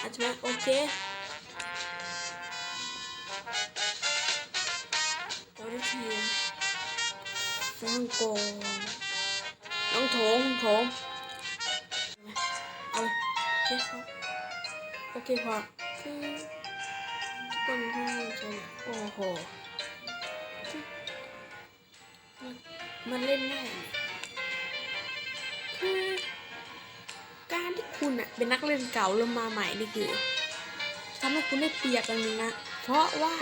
อาจจะมาโอเคตัวที่ทีมสร้างโกงน้องโถงโถงเอาเลยโอเคครับโอเคพอทุกคนที่ชมโอ้โหมันมันเล่นง่าย คุณเป็นนักเล่นเก่าแล้วมาใหม่นี่คือทำให้คุณได้เปรียบอย่างหนึงนะ เพราะว่า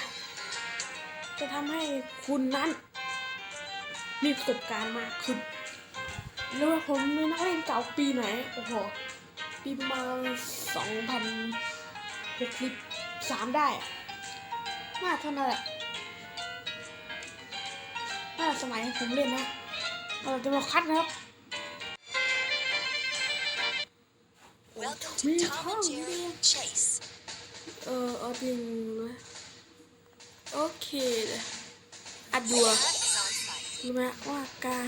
จะทำให้คุณนั้น มีประสบการณ์มากขึ้นแล้วผมเป็นนักเล่นเก่าปีไหนโอ้โหปีประมาณสองพันหกสิบสามได้อะน่าเท่านั้นแหละน่าสมัยผมเล่นนะเราจะมาคัดนะครับ Tom. Chase. เออเอาจริงนะโอเคเลยอัดดัวรู้ไหมว่าการ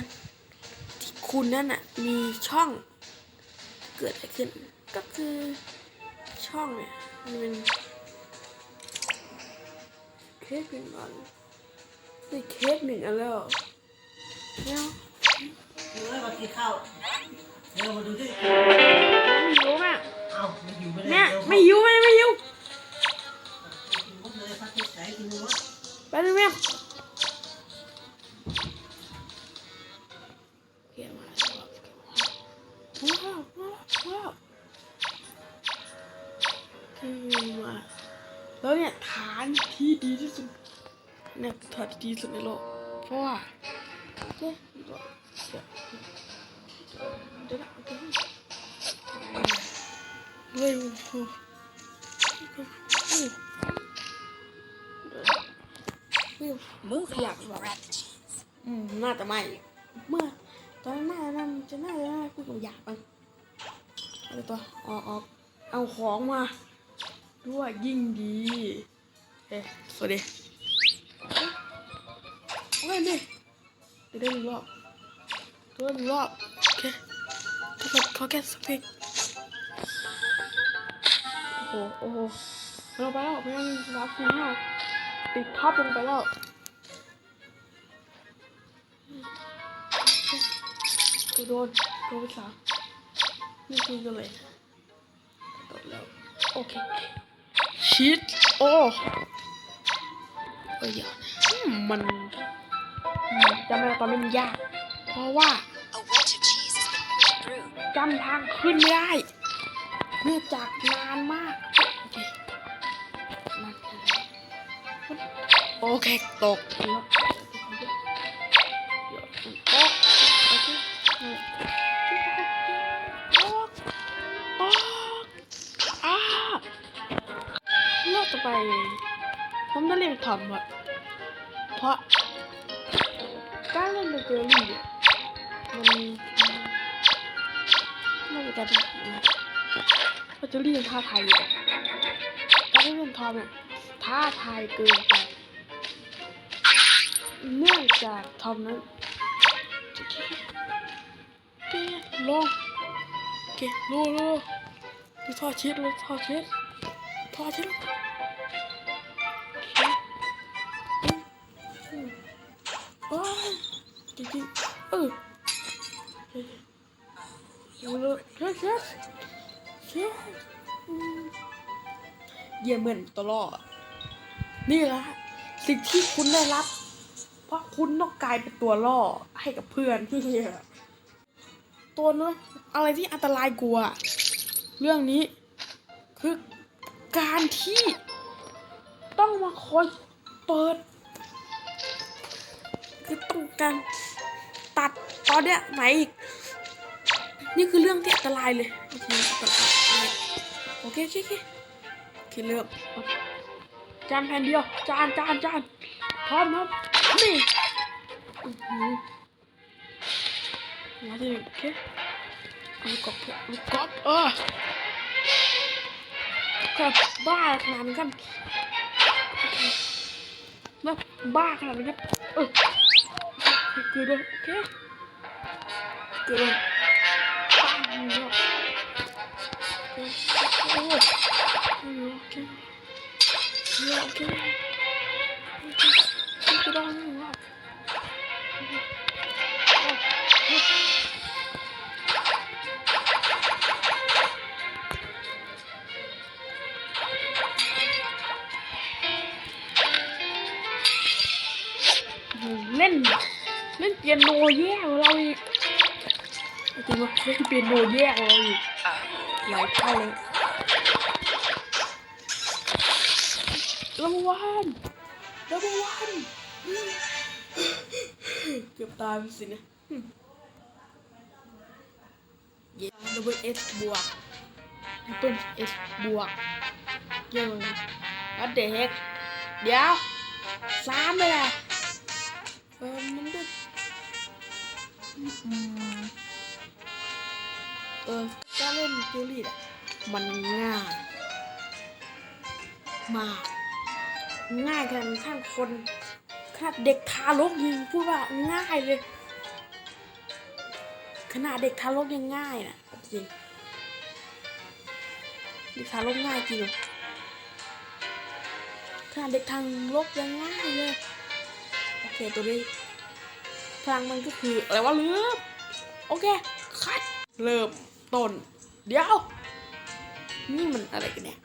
ที่คุณนั่นน่ะมีช่องเกิดอะไรขึ้น ก็คือช่องเนี่ยมันเป็นเค้กหนึ่งอันนี่เค้กหนึ่งอันแล้วเนี่ยเดี๋ยวมากินข้าวเดี๋ยวมาดูที่ หิวแม่เอ้าไม่อยู่ไม่ได้เนี่ยเดี๋ยวไม่หิวแม่ไม่หิวกินหมดเลยพักที่ไหนกินหมดไปเลยแม่เกี่ยมาแล้วว้าวว้าวว้าวคือมาแล้วเนี่ยฐานที่ดีที่สุดเนี่ยฐานที่ดีที่สุดในโลกเพราะว่าเจ๊เดี๋ยวเดี๋ยวเดี๋ยว Move Yeah, along and right. grab the cheese. อืมน่าจะไม่เมื่อตอนนั้นน่าจะนั่นจะน่าจะน่าพูดกับอยากมันเอาตัวออกออกเอาของมาด้วยยิ่งดีเอ๊ะสวัสดีโอเคนี่เดี๋ยวได้หนึ่งรอบตัวหนึ่งรอบโอเคทุกคนขอแค่สปิก โอ้โหโอ้โหเราไปแล้วพยายามรับฟิลมากติดท็อปลงไปแล้วกูโดนโดนไปสามนี่คือกันเลยตดแล้วโอเคชิดโอ้เออเดี๋ยวมันจำไม่ได้ตอนนี้มันยาก เพราะว่าจำทางขึ้นไม่ได้ เนื่องจากนานมากโอเคนานโอเคตกแล้วเดี๋ยวตกโอเคตกตกอ้าเราจะไปผมจะเล่นทอมอะเพราะการเล่นเบเกอรี่เนี่ยมันไม่เป็น การที่ดีนะเบเกอรี่ยังท้าทายอยู่การเล่นทอมเนี่ยท้าทายเกินไปเนื่องจากทอมนั้นเกลงเกลงลงดูท่อชิดเลยท่อชิดท่อชิดโอ้ยจริงๆเออเอาเลย เยี่ยมเหมือนตัวล่ออะนี่แหละสิ่งที่คุณได้รับ เพราะคุณต้องกลายเป็นตัวล่อให้กับเพื่อนที่ตัวนู้นอะไรที่อันตรายกว่าเรื่องนี้ คือการที่ต้องมาคอยเปิด คือต้องการตัดตอนเนี้ยไหนอีก นี่คือเรื่องที่อันตรายเลยโอเคอันตรายโอเคโอเคโอเคโอเคเริ่มจานแผ่นเดียวจานจานจานพร้อมครับนี่มาที่หนึ่งโอเคลูกกบเพื่อนลูกกบเออครับบ้าขนาดนี้ครับโอเคแล้วบ้าขนาดนี้ครับเออเกือบโดนโอเคเกือบโดนปั้งครับโอะได้ เล่นเล่นเปียโนแย่กว่าเราอีกจริงว่าเล่นเปียโนแย่กว่าเราอีกหลายเท่าเลย รางวัลรางวัลเกือบตายไปสินะเย้ดับเบิลเอสบวกดับเบิลเอสบวกเยอะวัดเด็กเดี๋ยวสามเลยล่ะเออมันได้อืมเออการเล่นจูรี่อะมันง่ายมาก ง่ายกันข้างคนขนาดเด็กทารกยังพูดว่าง่ายเลย ขนาดเด็กทารกยังง่ายนะจริงเด็กทารกง่ายจริงขนาดเด็กทารกยังง่ายเลยโอเคตัวนี้พลังมันก็คืออะไรวะลืมโอเคคัดเริ่มต้น เดี๋ยว นี่มันอะไรกันเนี่ย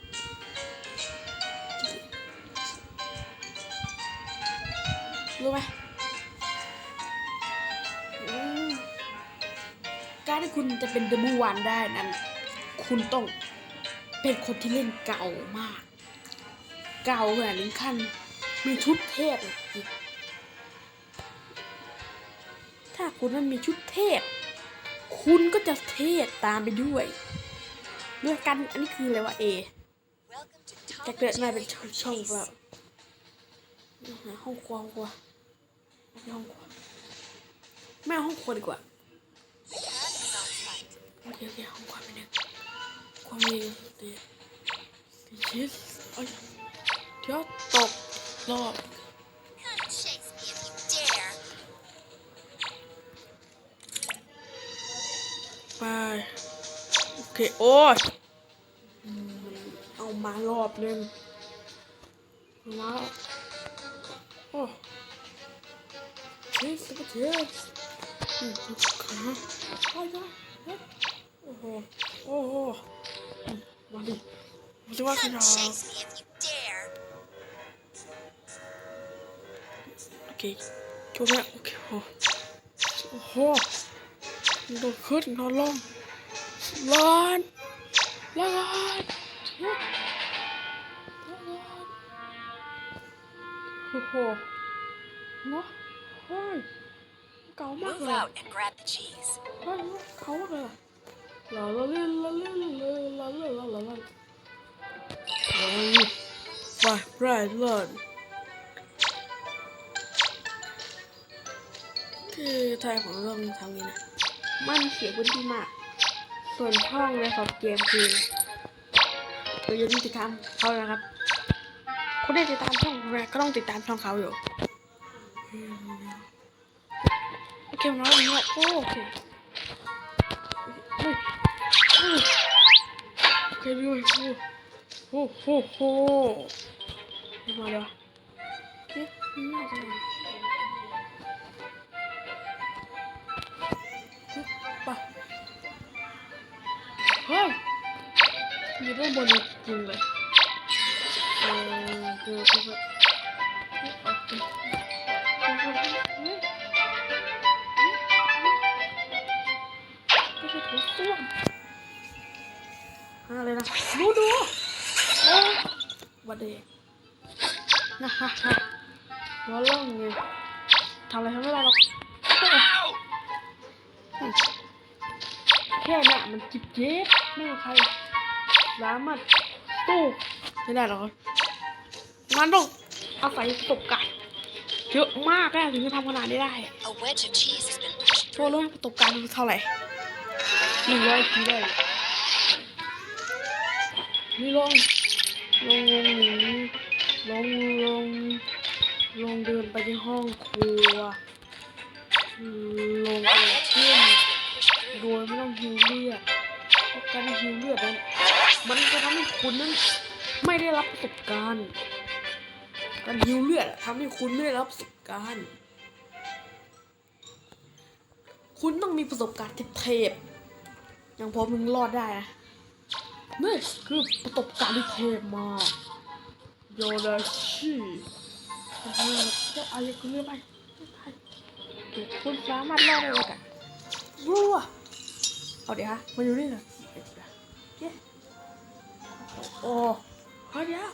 รู้ไหมอืมการที่คุณจะเป็นเดบูวันได้นั้น คุณต้องเป็นคนที่เล่นเก่ามาก เก่าขนาดนี้ขั้นมีชุดเทพเลยถ้าคุณนั้นมีชุดเทพ คุณก็จะเทพตามไปด้วย ด้วยกันอันนี้คืออะไรวะเอ Welcome to Tom จะ and เกิดมาเป็น Jerry ช่องช่อง Chase. แบบ หาห้องครัวห้องครัวไม่ห้องครัวไม่เอาห้องครัวดีกว่าโอเคโอเคห้องครัวไปหนึ่งความมีดีดีชีสเอ้ยเดี๋ยวตกรอบไปโอเคโอ้ยเอามารอบหนึงมาโอ้ ชีสก็ชีสอืมขาไปไปเฮ้ยโอ้โหโอ้โหมาดิมาดิว่าข Come นาด chase me if you dare. โอเคจบแล้วโอเคโอ้โอ้โหโดดขึ้นนอนลงร้อนร้อนร้อนโอ้โหเนาะเฮ้ย เก่ามาก Move เลย out and grab the cheese. เฮ้ยเก่ามากเลยลาลาลาลาลาลาลาลาลาลาลาเฮ้ยไปไรเลิศคือไทยของเราทำนี้นะมันเสียพื้นที่มาก ส่วนช่องในขอบเกมคือเราจะติดตามเขานะครับคนที่ติดตามช่องแรกก็ต้องติดตามช่องเขาอยู่ okay, now we have four, okay. Wait, wait. Okay, we went four. Ho, ho, ho. Voilà. Okay, now we Hoppa. Ha! Neden bana tuttum ben? Eee, böyle kapat. Attım. โอ้โหโหมาเลยวะโอเคน่าจะไปเฮ้ยอยู่ด้านบนจริงเลยเออคือคือแบบโอเคก็จะถูกส้วมอะไรนะดูดูโอ้วันเดย์นะฮะฮะหัวล่องไงทำอะไรทำไม่ได้หรอกแค่เนี้ยมันจิบเจ็บไม่มีใครสามารถตู้ไม่ได้หรอกมันต้องอาศัยประสบการณ์เยอะมากแน่ถึงจะทำขนาดนี้ได้ A wedge of cheese has been pushed โชว์ through. รู้ไหมประสบการณ์เท่าไหร่ หนึ่งร้อยทีได้นี่ลงลงลงหนีลงลงลงเดินไปที่ห้องครัวลงไปขึ้น Pushed โดยไม่ต้องฮิวเลือดการฮิวเลือดนั้นมันจะทำให้คุณนั้นไม่ได้รับประสบการณ์การฮิวเลือดทำให้คุณไม่ได้รับประสบการณ์ คุณต้องมีประสบการณ์เทพ ย่างผมมึงรอดได้นะนี่คือประสบการณ์ที่เทพมากโยนาชิเออเจ้าอะไรกูเลือกไปเดี๋ยวคุณสามารถรอดได้เลยกันรัวเอาเดี๋ยวฮะมาอยู่นี่หน่อยเย้โอ้เฮ้ยเดี๋ยว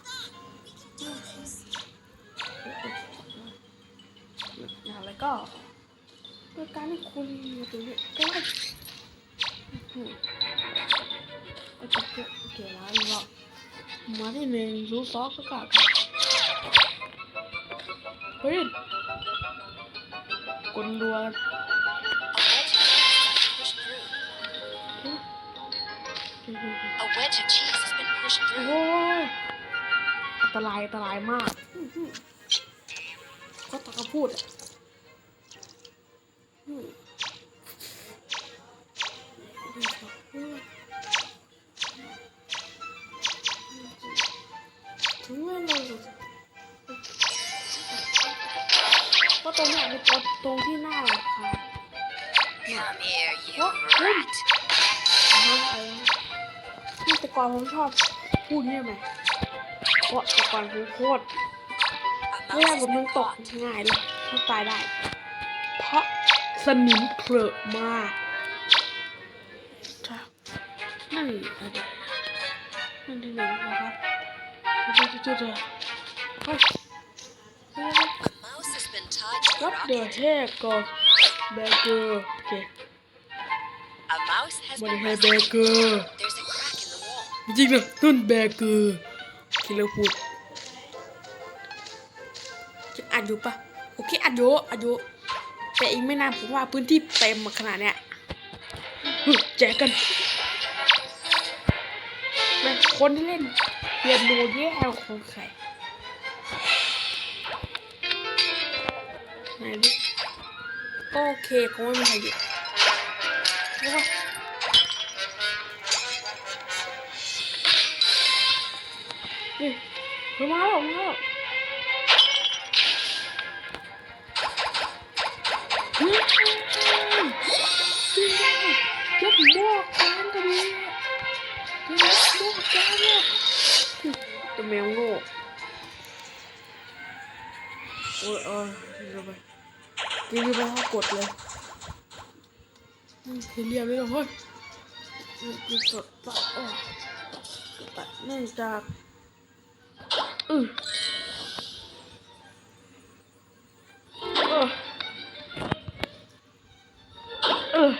อย่างไรก็โดยการที่คุณอยู่ตรงนี้ก็ ได้อืมโอเคโอเคแล้วก็มาที่หนึ่งรู้ซอกก็กลับเฮ้ยกลดัว A wedge of cheese has been pushed through. A wedge of cheese has been pushed โอ้ through. ยอันตรายอันตรายมากอื้อหือก็ตะกพูดอะ งเวลาก็ตรงเนี้ยเป็นตัวตรงที่หน้าค่ะ Come here, you What? rat. อ่าะอะไรนะที่แต่ก่อนผมชอบพูดเนี่ยไหมเพราะแต่ก่อนผมโคตร A เวลาผมมึงตกง่ายเลยมันตายได้ เพราะสนิมเผลอมากครับนั่นอะไรนั่นที่หนึ่งนะครับ เดี๋ยวเดี๋ยวเดี๋ยวเฮ้ย A mouse has been tied to the what the rocket. heck ก่อนแบเกอร์โอเค A mouse has บริ been หารแบ rescued. เกอร์ There's a crack in the wall. จริงๆนะนั่นแบเกอร์ที่เราพูดจะอัดอยู่ปะโอเคอัดอยู่อัดอยู่แต่อีกไม่นานผมว่าพื้นที่เต็มมาขนาดเนี้ยเฮ้ยแจกกันแม่งคนที่เล่น เปียโนแย่ของใครไหนดิโอเคคงไม่มีใครอยู่แล้วก็นี่เฮ้ยมาแล้วมาแล้วเฮ้ยจริงด้วยเก็บหมวกกันกันดีเก็บวกกันเนี่ย แมวโง่โอ้ยเออเดี๋ยวไปเดี๋ยวไปเขากดเลยอืมเรียบเลยเหรอเฮ้ยมันสดตัดออกตัดเนื่องจากอือเออเออ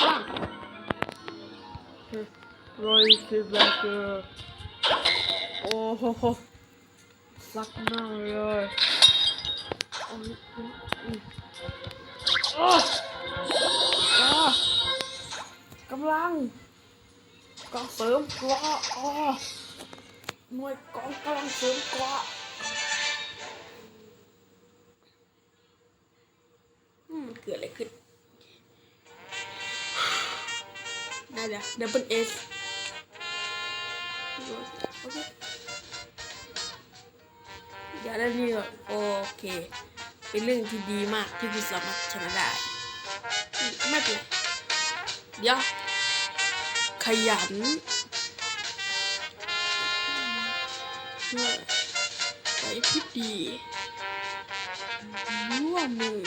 ปังโรยสิแบ เกอร์โอ้โหสักหน้าเลยอืมอืมอืมอ้ออ้กำลังกองเสริมเกราอ้อหน่วยกองกำลังเสริมเกราอืมเกิดอะไรขึ้นได้แล้วดับเบิลเอส อเคเดี๋ยวได้นี่ก่อโอเค เป็นเรื่องที่ดีมากที่คุณสามารถชนะได้ ไม่เป็นไรเดี๋ยว ขยันเพื่อไปพิษดีร่วมมือ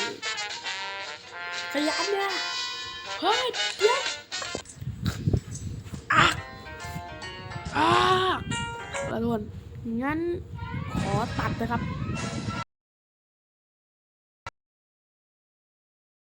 ขยันนะเฮ้ยเดี๋ยว อะขอโทษงั้นขอตัดนะครับ